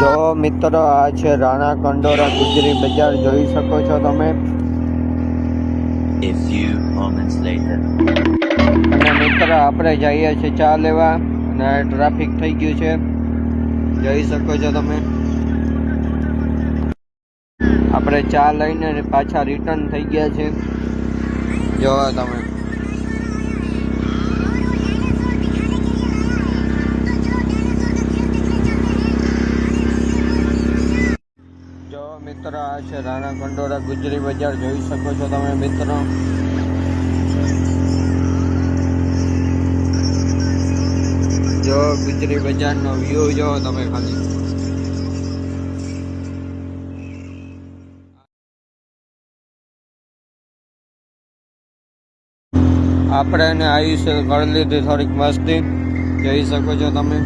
જો મિત્રો આ છે રાણા કંડોરા ગુજરી બજાર જોઈ શકો છો તમે. અને મિત્રો આપણે જઈએ છીએ ચા લેવા અને ટ્રાફિક થઈ ગયું છે. જોઈ શકો છો તમે. આપણે ચા લઈને પાછા રિટર્ન થઈ ગયા છે. જોવા તમે. મિત્રો આ છે, રાણા કંડોરા, ગુજરી બજાર જોઈ શકો છો તમે મિત્રો. જો ગુજરી બજારનો વ્યૂ જો તમે ખાલી. આપણે એને આયુષ્ય કરી લીધી થોડીક મસ્તી જોઈ શકો છો તમે.